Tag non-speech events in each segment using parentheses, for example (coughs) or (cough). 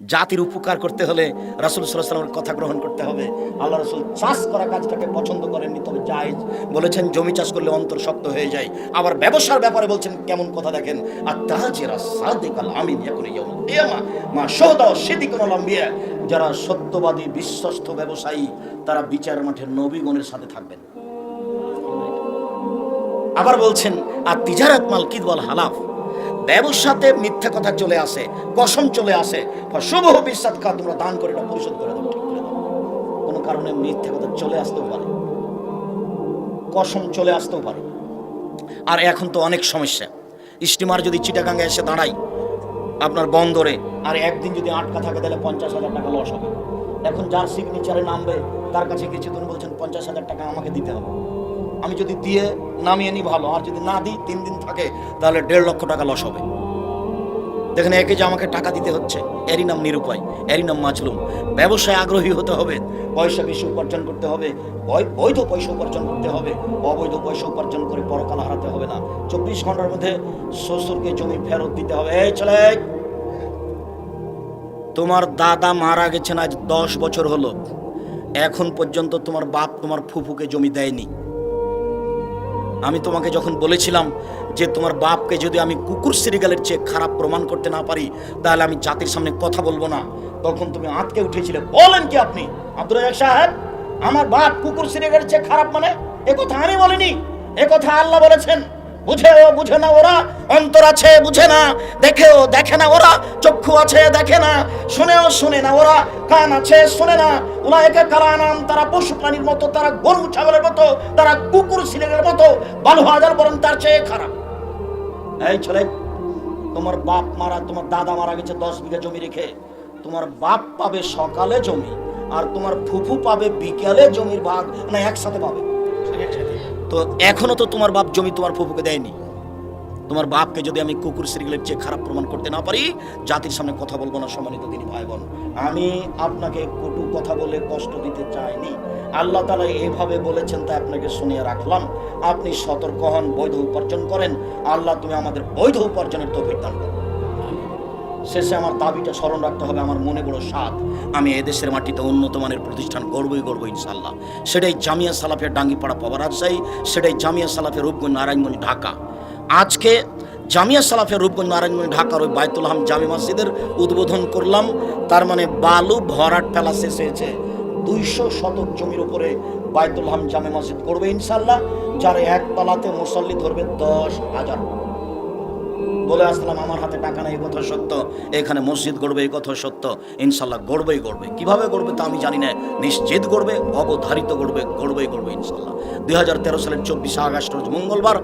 জাতির উপকার করতে হলে রাসুল সাল্লামের কথা গ্রহণ করতে হবে। আল্লাহ রসুল চাষ করা কাজটাকে পছন্দ করেননি, তবে জায়েজ বলেছেন, জমি চাষ করলে অন্তর শক্ত হয়ে যায়। আবার ব্যবসার ব্যাপারে বলছেন, কেমন কথা দেখেন আর তাহাজেরা সাদেকাল আমিন এখন মা যারা সত্যবাদী, বিশ্বস্ত ব্যবসায়ী, তারা বিচার মাঠে নবীগণের সাথে থাকবেন। আবার বলছেন আর তিজারাত মাল কিদ বল হালাফ। ব্যবসাতে মিথ্যা কথা চলে আসে, কসম চলে আসে। শুভ বিশ্বাস খা তোমরা দান করে এটা পরিশোধ করে দাও ঠিক করে দাও কোনো কারণে মিথ্যা কথা চলে আসতেও পারে। কসম চলে আসতেও পারে। আর এখন তো অনেক সমস্যা। স্টিমার যদি চিটাগাঙ্গে এসে দাঁড়াই আপনার বন্দরে, আর একদিন যদি আটকা থাকে, তাহলে পঞ্চাশ হাজার টাকা লস হবে। এখন যার সিগনেচারে নামবে, তার কাছে কিছু তুমি বলছেন, পঞ্চাশ হাজার টাকা আমাকে দিতে হবে। আমি যদি দিয়ে নামিয়ে নিই ভালো, আর যদি না দিই, তিন দিন থাকে, তাহলে দেড় লক্ষ টাকা লস হবে। দেখেন, একে যে আমাকে টাকা দিতে হচ্ছে, এরই নাম নিরুপায়, এরই নাম মাছলুম ব্যবসায় আগ্রহী হতে হবে, পয়সা বেশি উপার্জন করতে হবে বৈধ পয়সা উপার্জন করতে হবে, অবৈধ পয়সা উপার্জন করে পরকাল হারাতে হবে না। চব্বিশ ঘণ্টার মধ্যে শ্বশুরকে জমি ফেরত দিতে হবে। এই ছেলে, তোমার দাদা মারা গেছেন আজ দশ বছর হলো। এখন পর্যন্ত তোমার বাপ তোমার ফুফুকে জমি দেয়নি। আমি তোমাকে যখন বলেছিলাম যে তোমার বাপকে যদি আমি কুকুর সিরিগালের চেয়ে খারাপ প্রমাণ করতে না পারি, তাহলে আমি জাতির সামনে কথা বলব না। তখন তুমি আঁতকে উঠেছিলে। বলেন কি আপনি? আব্দুল রাজাক সাহেব, আমার বাপ কুকুর সিরিগালের চেয়ে খারাপ মানে? এ কথা আমি বলিনি। এ কথা আল্লাহ বলেছেন। বুঝেও বুঝে না ওরা, অন্তর আছে বুঝে না, দেখেও দেখে না ওরা, চক্ষু আছে দেখে না, শুনেও শুনে না ওরা, কান আছে শুনে না উলায়কে কালানাম তারা পশু প্রাণীর মতো, তারা গরু ছাগলের মতো, তারা কুকুর সিলের মতো, বালু হাজার বরং তার চেয়ে খারাপ। এই ছেলে, তোমার বাপ মারা, তোমার দাদা মারা গেছে দশ বিঘা জমি রেখে। তোমার বাপ পাবে সকালে জমি, আর তোমার ফুফু পাবে বিকেলে জমির ভাগ না একসাথে পাবে। তো এখনও তো তোমার বাপ জমি তোমার ফুফুকে দেয়নি। তোমার বাপকে যদি আমি কুকুর সিরিয়ালের চেয়ে খারাপ প্রমাণ করতে না পারি, জাতির সামনে কথা বলব না সম্মানিত তিনি ভাই বোন আমি আপনাকে কটু কথা বলে কষ্ট দিতে চাইনি। আল্লাহ তালা এভাবে বলেছেন, তাই আপনাকে শুনিয়ে রাখলাম। আপনি সতর্ক হন, বৈধ উপার্জন করেন। আল্লাহ তুমি আমাদের বৈধ উপার্জনের তৌফিক দান করো শেষে আমার দাবিটা স্মরণ রাখতে হবে, আমার মনে বড় স্বাদ। আমি এদেশের মাটিতে উন্নত মানের প্রতিষ্ঠান গর্বই গর্ব ইনশাল্লাহ সেটাই জামিয়া সালাফের ডাঙ্গিপাড়া পাওয়া সেটাই জামিয়া সালাফের রূপগঞ্জ নারায়ণগঞ্জ ঢাকা। আজকে জামিয়া সালাফের রূপগঞ্জ নারায়ণগঞ্জ ঢাকার ওই বায়তুল হাম জামি মসজিদের উদ্বোধন করলাম। তার মানে বালু ভরাট ফেলা শেষ হয়েছে। দুইশো শতক জমির উপরে বায়তুল হাম জামে মসজিদ করবে ইনশাল্লাহ যার একতলাতে মুসল্লি ধরবে দশ হাজার। বলে আসলাম, আমার হাতে টাকা নেই, এই কথা সত্য। এখানে মসজিদ গড়বে, এই কথা সত্য। ইনশাল্লাহ গড়বেই গড়বে। কীভাবে গড়বে তা আমি জানি না। নিশ্চিত গড়বে, অবধারিত গড়বে, গড়বেই গড়বে ইনশাল্লাহ। দুই হাজার তেরো সালের চব্বিশে আগস্ট, রোজ মঙ্গলবার,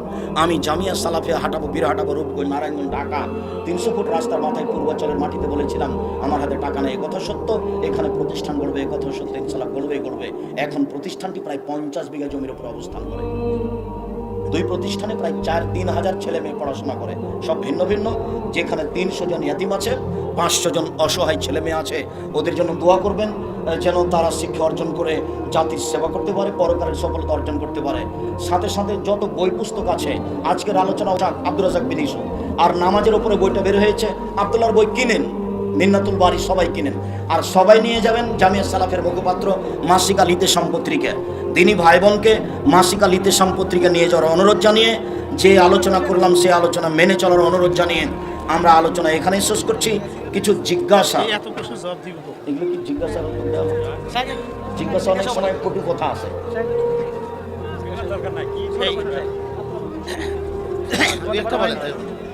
আমি জামিয়া সালাফিয়া হাঁটাবো, বীর হাঁটাবো, রূপগঞ্জ, নারায়ণগঞ্জ, ঢাকা। তিনশো ফুট রাস্তার মাথায় পূর্বাচলের মাটিতে বলেছিলাম, আমার হাতে টাকা নেই কথা সত্য। এখানে প্রতিষ্ঠান গড়বে কথা সত্য। ইনশাল্লাহ গড়বেই গড়বে। এখন প্রতিষ্ঠানটি প্রায় পঞ্চাশ বিঘা জমির উপর অবস্থান করে। দুই প্রতিষ্ঠানে প্রায় চার তিন হাজার ছেলে মেয়ে পড়াশোনা করে। সব ভিন্ন ভিন্ন, যেখানে তিনশো জন ইয়াতিম আছে, পাঁচশো জন অসহায় ছেলে মেয়ে আছে। ওদের জন্য দোয়া করবেন যেন তারা শিক্ষা অর্জন করে জাতির সেবা করতে পারে, পরকারের সফলতা অর্জন করতে পারে। সাথে সাথে যত বই পুস্তক আছে, আজকের আলোচনা আব্দুল রাজাক বিদিস আর নামাজের উপরে বইটা বের হয়েছে, আবদুল্লাহর বই কিনেন। মিন্নাতুল বাড়ি সবাই কিনেন। আর সবাই নিয়ে যাবেন জামিয়া সালাফের মুখপাত্র মাসিকা লিতে সম্পত্রিকা দিনী ভাই বোনকে মাসিকা লিতে সম্পত্রিকা নিয়ে যাওয়ার অনুরোধ জানিয়ে যে আলোচনা করলাম সে আলোচনা মেনে চলার অনুরোধ জানিয়ে আমরা আলোচনা এখানেই শেষ করছি। কিছু জিজ্ঞাসা। এই এত প্রশ্ন জবাব দিব এগুলো কি জিজ্ঞাসা জিজ্ঞাসা অনেক সময় কটু কথা আছে। (coughs)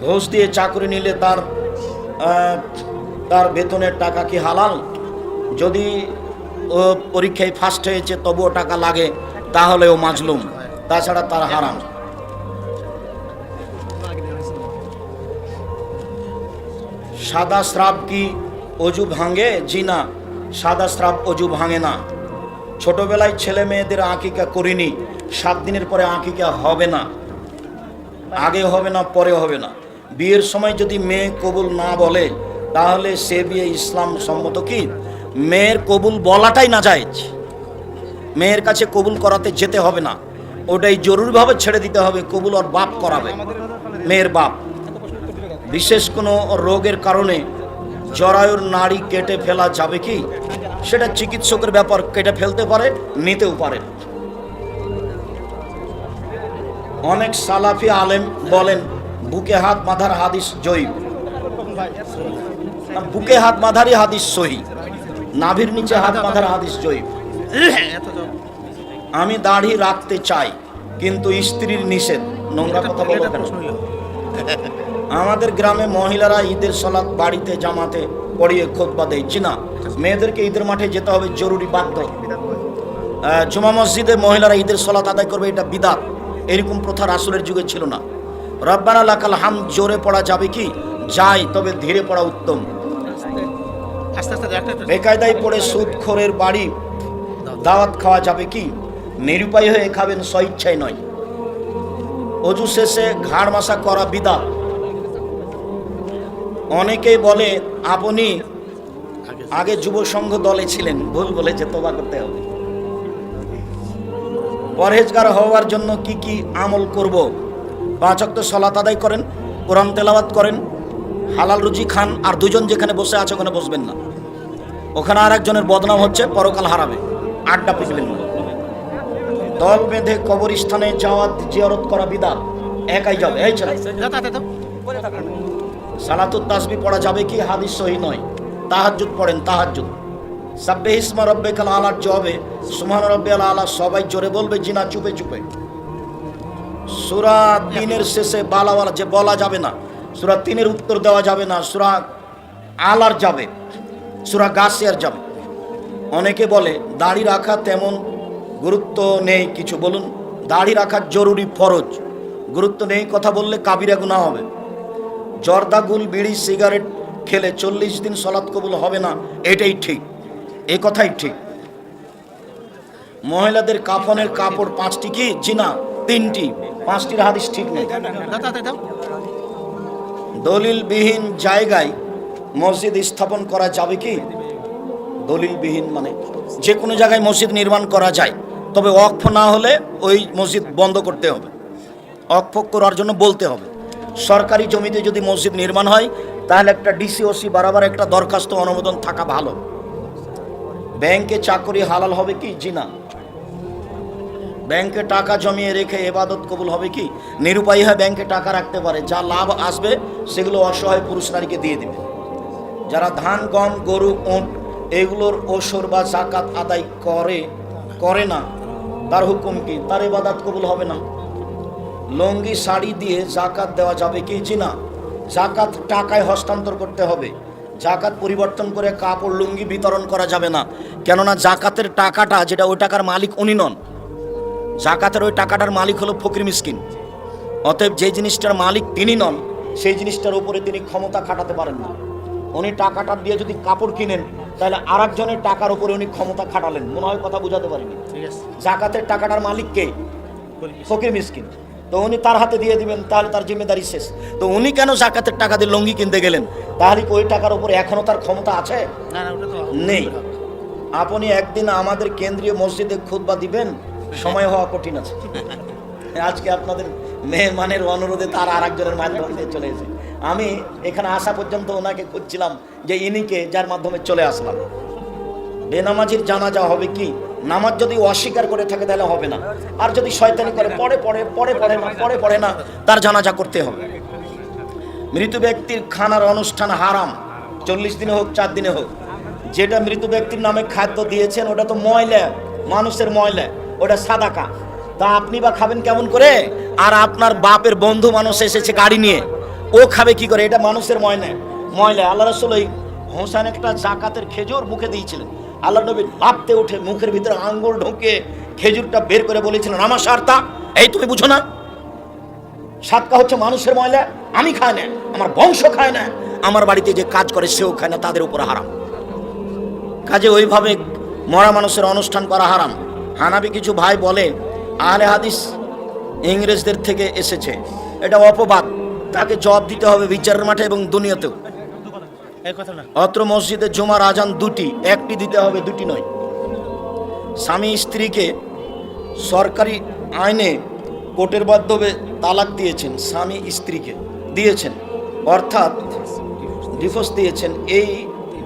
(coughs) ঘুষ দিয়ে চাকরি নিলে তার তার বেতনের টাকা কি হালাল? যদি ও পরীক্ষায় ফার্স্ট হয়েছে, তবুও টাকা লাগে তাহলে ও মাজলুম। তাছাড়া তার হারাম। সাদা স্রাব কি অজু ভাঙে? জি না, সাদা স্রাব অজু ভাঙে না। ছোটবেলায় ছেলে মেয়েদের আঁকিকা করিনি, সাত দিনের পরে আঁকিকা হবে না। আগে হবে না, পরে হবে না। বিয়ের সময় যদি মেয়ে কবুল না বলে তাহলে সে বিয়ে ইসলাম সম্মত কি? মেয়ের কবুল বলাটাই না যায় মেয়ের কাছে কবুল করাতে যেতে হবে না। ওটাই জরুরিভাবে ছেড়ে দিতে হবে, কবুল ওর বাপ করাবে। মেয়ের বাপ। বিশেষ কোনো রোগের কারণে জরায়ুর নাড়ি কেটে ফেলা যাবে কি? সেটা চিকিৎসকের ব্যাপার, কেটে ফেলতে পারে, নিতেও পারে। অনেক সালাফি আলেম বলেন, বুকে হাত, মাথার হাদিস জয়ীব। বুকে হাত মাথারই হাদিস সহি, নাভির নিচে হাত মাথার হাদিস তো আমি দাড়ি রাখতে চাই, কিন্তু স্ত্রীর নিষেধ। নোংরা কথা বলো আমাদের গ্রামে মহিলারা ঈদের সলাৎ বাড়িতে, জামাতে পড়িয়ে খোদবা দেয়। জি না, মেয়েদেরকে ঈদের মাঠে যেতে হবে জরুরি বাধ্য। জুমা মসজিদে মহিলারা ঈদের সলাৎ আদায় করবে, এটা বিদাত। এরকম প্রথা রাসুলের যুগে ছিল না। রব্বানা লাকাল হাম জোরে পড়া যাবে কি? যাই, তবে ধীরে পড়া উত্তম। বেকায়দায় পড়ে সুদখোরের বাড়ি, দাওয়াত খাওয়া যাবে কি? নিরুপায় হয়ে খাবেন স্বইচ্ছায় নয়। অজু শেষে ঘাড় মাসা করা বিদা। অনেকেই বলে, আপনি আগে যুব সংঘ দলে ছিলেন, ভুল বলেছে, তোবা করতে হবে। পরহেজগার হওয়ার জন্য কি কি আমল করব? পাঁচক্ত সলাত আদায় করেন, কোরআন তেলাওয়াত করেন, হালাল রুজি খান, আর দুজন যেখানে বসে আছে ওখানে বসবেন না। ওখানে আর একজনের বদনাম হচ্ছে পরকাল হারাবে আড্ডা পিছবেন না দল বেঁধে কবরস্থানে যাওয়া জিয়ারত করা বিদা একাই যাবে। এই ছেলে। সালাতুত তাসবি পড়া যাবে কি? হাদিস সহি নয়। তাহাজ্জুদ পড়েন, তাহাজ্জুদ। সাব্বে ইসমা রব্বে কাল আলার জবে সুমান রব্বে আলা আলা, সবাই জোরে বলবে, জিনা চুপে চুপে। সুরা তিনের শেষে বালাওয়ালা যে বলা যাবে না, সুরা তিনের উত্তর দেওয়া যাবে না, সুরা আলার যাবে। সুরা গাছিয়ার যাবে অনেকে বলে দাড়ি রাখা তেমন গুরুত্ব নেই কিছু বলুন। দাড়ি রাখা জরুরি ফরজ গুরুত্ব নেই কথা বললে কাবিরা গুনাহ হবে। জর্দাগুল বিড়ি সিগারেট খেলে চল্লিশ দিন সলাৎ কবুল হবে না এটাই ঠিক। এ কথাই ঠিক। মহিলাদের কাফনের কাপড় পাঁচটি কি? জিনা তিনটি। পাঁচটির হাদিস ঠিক নেই। দলিলবিহীন জায়গায় মসজিদ স্থাপন করা যাবে কি? দলিলবিহীন মানে যে কোনো জায়গায় মসজিদ নির্মাণ করা যায়। তবে অক্ষ না হলে ওই মসজিদ বন্ধ করতে হবে। অক্ষ করার জন্য বলতে হবে, সরকারি জমিতে যদি মসজিদ নির্মাণ হয়, তাহলে একটা ডিসি ডিসিওসি বারাবার একটা দরখাস্ত অনুমোদন থাকা ভালো। ব্যাংকে চাকরি হালাল হবে কি? জি না। ব্যাংকে টাকা জমিয়ে রেখে এবাদত কবুল হবে কি? নিরুপায়ী হয়ে ব্যাংকে টাকা রাখতে পারে। যা লাভ আসবে, সেগুলো অসহায় পুরুষ নারীকে দিয়ে দেবে। যারা ধান, গম, গরু, উঁট, এগুলোর ওসর বা জাকাত আদায় করে করে না, তার হুকুম কি? তার এবাদাত কবুল হবে না। লঙ্গি, শাড়ি দিয়ে জাকাত দেওয়া যাবে কি? জি না। জাকাত টাকায় হস্তান্তর করতে হবে। জাকাত পরিবর্তন করে কাপড়, লুঙ্গি বিতরণ করা যাবে না। কেননা জাকাতের টাকাটা যেটা, ওই টাকার মালিক উনি নন। জাকাতের ওই টাকাটার মালিক হলো ফকির মিসকিন। অতএব যে জিনিসটার মালিক তিনি নন, সেই জিনিসটার উপরে তিনি ক্ষমতা খাটাতে পারেন না। উনি টাকাটা দিয়ে যদি কাপড় কিনেন তাহলে আর একজনের টাকার উপরে উনি ক্ষমতা খাটালেন। মনে হয় কথা বুঝাতে পারিনি। জাকাতের টাকাটার মালিক কে? বলি ফকির মিসকিন। তো উনি তার হাতে দিয়ে দিবেন তাহলে তার জিম্মেদারি শেষ। তো উনি কেন জাকাতের টাকা দিয়ে লঙ্গি কিনতে গেলেন? তাহলে ওই টাকার উপরে এখনও তার ক্ষমতা আছে? নেই। আপনি একদিন আমাদের কেন্দ্রীয় মসজিদে খুতবা দিবেন সময় হওয়া কঠিন আছে। আজকে আপনাদের মেহমানের অনুরোধে তার আর একজনের মাধ্যমে দিয়ে চলে এসে আমি এখানে আসা পর্যন্ত ওনাকে খুঁজছিলাম যে ইনিকে যার মাধ্যমে চলে আসলাম। বেনামাজির জানাজা হবে কি? নামাজ যদি অস্বীকার করে থাকে তাহলে হবে না। আর যদি শয়তানি করে পরে পরে পরে পড়ে না পরে পড়ে না, তার জানাজা করতে হবে। মৃত ব্যক্তির খানার অনুষ্ঠান হারাম। চল্লিশ দিনে হোক, চার দিনে হোক। যেটা মৃত ব্যক্তির নামে খাদ্য দিয়েছেন, ওটা তো ময়লা, মানুষের ময়লা, ওটা সাদাকা। তা আপনি বা খাবেন কেমন করে? আর আপনার বাপের বন্ধু মানুষ এসেছে গাড়ি নিয়ে। ও খাবে কি করে? এটা মানুষের ময়লা। ময়লা আল্লাহ রসুল ওই হোসেন একটা জাকাতের খেজুর মুখে দিয়েছিলেন। আল্লাহ নবী লাপতে উঠে মুখের ভিতরে আঙ্গুল ঢুকে খেজুরটা বের করে বলেছিলেন আমার সারতা, এই তুমি বুঝো না। সাতকা হচ্ছে মানুষের ময়লা, আমি খাই না, আমার বংশ খায় না, আমার বাড়িতে যে কাজ করে সেও খায় না, তাদের উপর হারাম। কাজে ওইভাবে মরা মানুষের অনুষ্ঠান করা হারাম। হানাবি কিছু ভাই বলে, আহলে হাদিস ইংরেজদের থেকে এসেছে। এটা অপবাদ। তাকে জবাব দিতে হবে বিচারের মাঠে এবং দুনিয়াতেও। অত্র মসজিদে জুমার আজান দুটি একটি দিতে হবে দুটি নয়। স্বামী স্ত্রীকে সরকারি আইনে কোর্টের মাধ্যমে তালাক দিয়েছেন স্বামী স্ত্রীকে দিয়েছেন। অর্থাৎ ডিভোর্স দিয়েছেন এই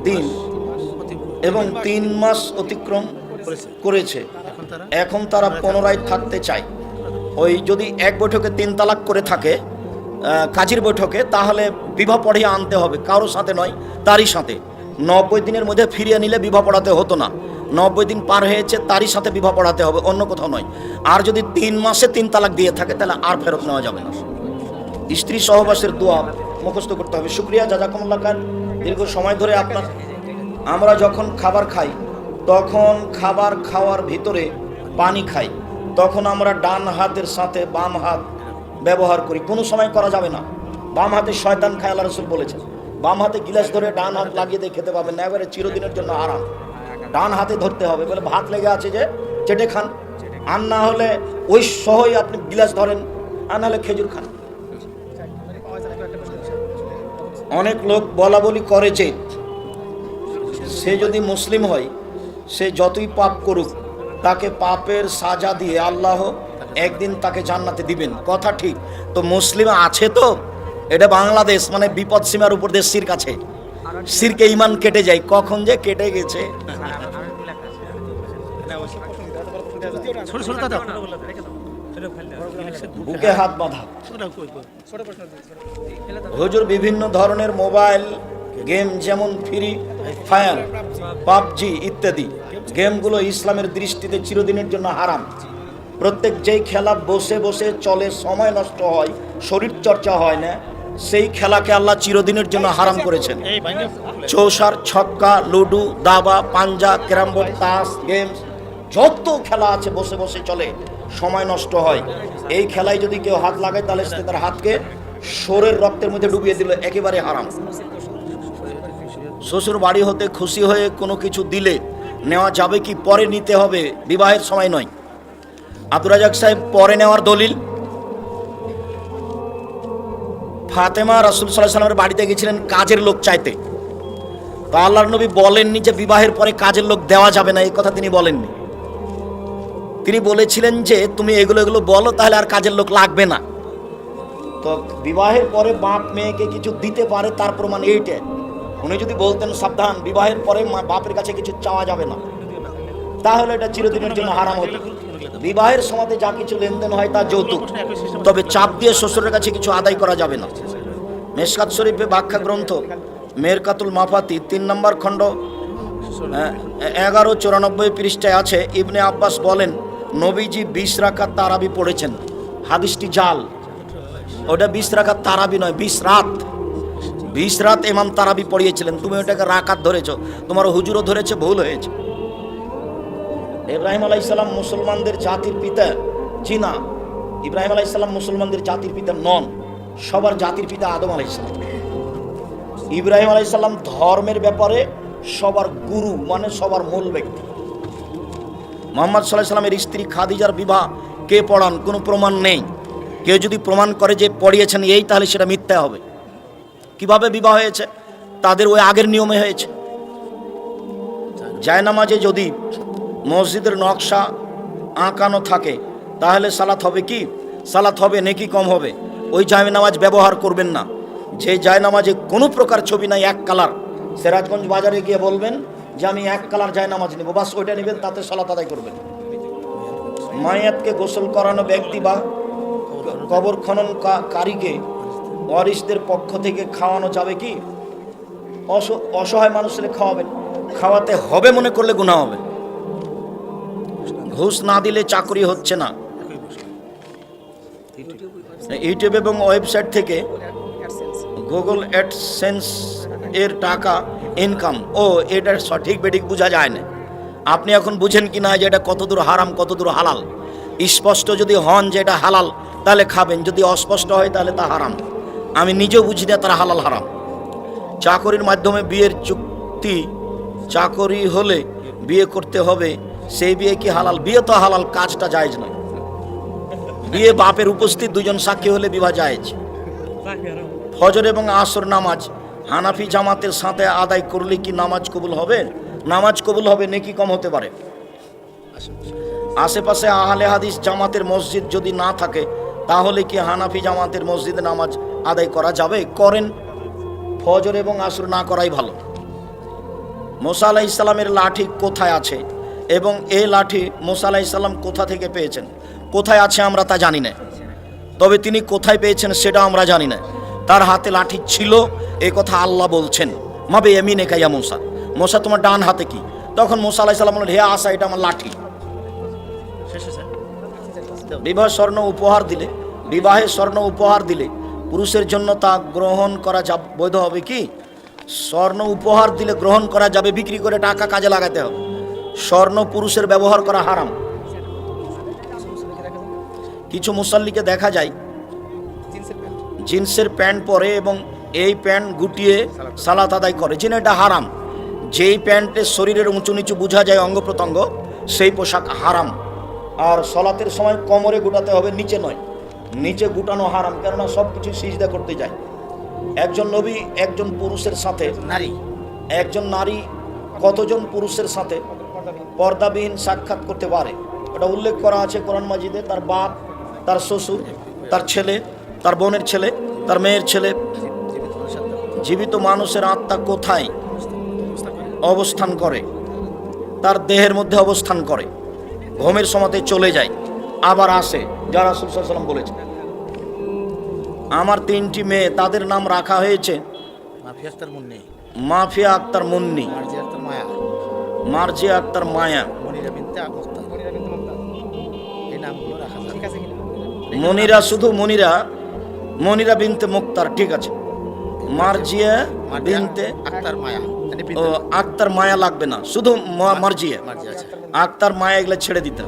দিন এবং তিন মাস অতিক্রম করেছে। এখন তারা পুনরায় থাকতে চায়। ওই যদি এক বৈঠকে তিন তালাক করে থাকে কাজীর বৈঠকে, তাহলে বিবাহ পড়িয়ে আনতে হবে। কারোর সাথে নয়, তারই সাথে। নব্বই দিনের মধ্যে ফিরিয়ে নিলে বিবাহ পড়াতে হতো না। নব্বই দিন পার হয়েছে, তারই সাথে বিবাহ পড়াতে হবে, অন্য কোথাও নয়। আর যদি তিন মাসে তিন তালাক দিয়ে থাকে, তাহলে আর ফেরত নেওয়া যাবে না। স্ত্রী সহবাসের দোয়া মুখস্থ করতে হবে। শুক্রিয়া, জাজাকুমুল্লাহ খান দীর্ঘ সময় ধরে আপনার আমরা যখন খাবার খাই, তখন খাবার খাওয়ার ভিতরে পানি খাই। তখন আমরা ডান হাতের সাথে বাম হাত ব্যবহার করি, কোনো সময় করা যাবে না। বাম হাতে শয়তান খায়, আল্লাহ রসুল বলেছেন। বাম হাতে গিলাস ধরে ডান হাত লাগিয়ে দিয়ে খেতে পাবেন না এবারে চিরদিনের জন্য আরাম ডান হাতে ধরতে হবে, বলে ভাত লেগে আছে যে, চেটে খান। আর না হলে ওই সহই আপনি গিলাস ধরেন, আর না হলে খেজুর খান। অনেক লোক বলা বলি করে যে, সে যদি মুসলিম হয়, সে যতই পাপ করুক, তাকে পাপের সাজা দিয়ে আল্লাহ একদিন তাকে জান্নাতে দিবেন। কথা ঠিক। তো মুসলিম আছে তো? এটা বাংলাদেশ মানে বিপদ সীমার উপর দেশ সির কাছে সিরকে ইমান কেটে যায়। কখন যে কেটে গেছে। বুকে হাত বাঁধা। হুজুর বিভিন্ন ধরনের মোবাইল, গেম যেমন ফ্রি ফায়ার, পাবজি ইত্যাদি। গেমগুলো ইসলামের দৃষ্টিতে চিরদিনের জন্য হারাম। প্রত্যেক যেই খেলা বসে বসে চলে সময় নষ্ট হয় শরীর চর্চা হয় না সেই খেলাকে আল্লাহ চিরদিনের জন্য হারাম করেছেন। চৌসার ছক্কা লুডু দাবা পাঞ্জা ক্যারাম বোর্ড তাস গেমস যত খেলা আছে বসে বসে চলে সময় নষ্ট হয়। এই খেলায় যদি কেউ হাত লাগায় তাহলে সে তার হাতকে সোরের রক্তের মধ্যে ডুবিয়ে দিল একেবারে হারাম। শ্বশুর বাড়ি হতে খুশি হয়ে কোনো কিছু দিলে নেওয়া যাবে কি পরে নিতে হবে বিবাহের সময় নয়। আব্দুর রাজাক সাহেব পরে নেওয়ার দলিল। ফাতেমা রাসুল সাল্লাহ সাল্লামের বাড়িতে গেছিলেন কাজের লোক চাইতে। তো আল্লাহর নবী বলেননি যে বিবাহের পরে কাজের লোক দেওয়া যাবে না, এই কথা তিনি বলেননি। তিনি বলেছিলেন যে, তুমি এগুলো এগুলো বলো, তাহলে আর কাজের লোক লাগবে না। তো বিবাহের পরে বাপ মেয়েকে কিছু দিতে পারে, তার প্রমাণ এইটা। উনি যদি বলতেন, সাবধান, বিবাহের পরে বাপের কাছে কিছু চাওয়া যাবে না। তাহলে এটা চিরদিনের জন্য হারাম হতো। বিবাহের সময় যা কিছু লেনদেন হয় তা যৌতুক। তবে চাপ দিয়ে শ্বশুরের কাছে কিছু আদায় করা যাবে না। মেশকাত শরীফে ব্যাখ্যা গ্রন্থ, মেরকাতুল মাফাতি, তিন নম্বর খণ্ড এগারো চুরানব্বই পৃষ্ঠায় আছে, ইবনে আব্বাস বলেন, নবীজি বিশ রাকাত তারাবি পড়েছেন। হাদিসটি জাল। ওটা বিশ রাকাত তারাবি নয়, বিশ রাত। বিশ রাত এমাম তারাবি পড়িয়েছিলেন। তুমি ওটাকে রাকাত ধরেছ। তোমার হুজুরও ধরেছে, ভুল হয়েছে। ইব্রাহিম আলাইসাল্লাম মুসলমানদের জাতির পিতা জি না ইব্রাহিম আলাইসাল্লাম মুসলমানদের জাতির পিতা নন, সবার জাতির পিতা আদম আলাইসাল্লাম ইব্রাহিম আলাইসাল্লাম ধর্মের ব্যাপারে সবার গুরু মানে সবার মূল ব্যক্তি। মোহাম্মদ সাল্লাহ সাল্লামের স্ত্রী খাদিজার বিবাহ কে পড়ান? কোনো প্রমাণ নেই। কেউ যদি প্রমাণ করে যে পড়িয়েছেন এই, তাহলে সেটা মিথ্যা হবে। কীভাবে বিবাহ হয়েছে? তাদের ওই আগের নিয়মে হয়েছে। জায়নামাজে যদি মসজিদের নকশা আঁকানো থাকে, তাহলে সালাত হবে কি? সালাত হবে, নেকি কম হবে। ওই জায়নামাজ ব্যবহার করবেন না। যে জায়নামাজে কোনো প্রকার ছবি নাই, এক কালার। সিরাজগঞ্জ বাজারে গিয়ে বলবেন যে, আমি এক কালার জায়নামাজ নেব। বাস ওইটা নেবেন, তাতে সালাত আদায় করবেন। মায়াতকে গোসল করানো ব্যক্তি বা কবর খনন কারীকে ওয়ারিসদের পক্ষ থেকে খাওয়ানো যাবে কি? অস- অসহায় মানুষের খাওয়াবেন। খাওয়াতে হবে মনে করলে গুণা হবে। ঘুষ না দিলে চাকরি হচ্ছে না। ইউটিউব এবং ওয়েবসাইট থেকে গুগল অ্যাডসেন্স এর টাকা ইনকাম ও, এটা সঠিক বেঠিক বোঝা যায় না। আপনি এখন বুঝেন কি না যে এটা কতদূর হারাম, কতদূর হালাল? স্পষ্ট যদি হন যে এটা হালাল, তাহলে খাবেন। যদি অস্পষ্ট হয়, তাহলে তা হারাম। আমি নিজেও বুঝি না তারা হালাল, হারাম। চাকরির মাধ্যমে বিয়ের চুক্তি, চাকরি হলে বিয়ে করতে হবে। সেই বিয়ে কি হালাল? বিয়ে তো হালাল, কাজটা জায়েজ নয়। বিয়ে বাপের উপস্থিত দুজন সাক্ষী হলে বিবাহ জায়েজ। ফজর এবং আসর নামাজ, হানাফি জামাতের সাথে আদায় করলে কি নামাজ কবুল হবে? নামাজ কবুল হবে, নাকি কম হতে পারে? আশেপাশে আহলে হাদিস জামাতের মসজিদ যদি না থাকে, তাহলে কি হানাফি জামাতের মসজিদে নামাজ আদায় করা যাবে? করেন, ফজর এবং আসর না করাই ভালো। মোসা আলাহ ইসলামের লাঠি কোথায় আছে? এবং এ লাঠি মোসা আলাহ ইসলাম কোথা থেকে পেয়েছেন? কোথায় আছে আমরা তা জানি না। তবে তিনি কোথায় পেয়েছেন সেটা আমরা জানি না। তার হাতে লাঠি ছিল এ কথা আল্লাহ বলছেন। মাবে এমিনে কাইয়া মোসা। মোসা তোমার ডান হাতে কি? তখন মোসা আলাহ ইসলাম বললেন হে আসা এটা আমার লাঠি। বিবাহ স্বর্ণ উপহার দিলে বিবাহে স্বর্ণ উপহার দিলে পুরুষের জন্য তা গ্রহণ করা যা বৈধ হবে কি? স্বর্ণ উপহার দিলে গ্রহণ করা যাবে বিক্রি করে টাকা কাজে লাগাতে হবে। স্বর্ণ পুরুষের ব্যবহার করা হারাম। কিছু মুসল্লিকে দেখা যায় জিন্সের প্যান্ট। পরে এবং এই প্যান্ট গুটিয়ে সালাত আদায় করে। যেন এটা হারাম যেই প্যান্টের শরীরের উঁচু নিচু বোঝা যায় অঙ্গ প্রত্যঙ্গ সেই পোশাক হারাম। আর সলাতের সময় কোমরে গুটাতে হবে নিচে নয়। নিচে গুটানো হারাম কেননা সব কিছু সিজদা করতে যায়। একজন নবী একজন পুরুষের সাথে নারী। একজন নারী কতজন পুরুষের সাথে পর্দাবিহীন সাক্ষাৎ করতে পারে। এটা উল্লেখ করা আছে কোরআন মাজিদে তার বাপ তার শ্বশুর তার ছেলে তার বোনের ছেলে তার মেয়ের ছেলে। জীবিত মানুষের আত্মা কোথায়? অবস্থান করে। তার দেহের মধ্যে অবস্থান করে। ঘুমের সময়তে চলে যায়। আবার আসে। যারা সুলসাল্লাম বলেছে আমার তিনটি মেয়ে তাদের নাম রাখা হয়েছে মাফিয়া তার মুন্নি। মার্জিয়া তার মায়া। মনিরা শুধু মনিরা মনিরা বিনতে মুক্তার ঠিক আছে। মার্জিয়া বিনতে আক্তার মায়া ও আক্তার মায়া লাগবে না। শুধু মার্জিয়া আক্তার মায়া এগুলো ছেড়ে দিতে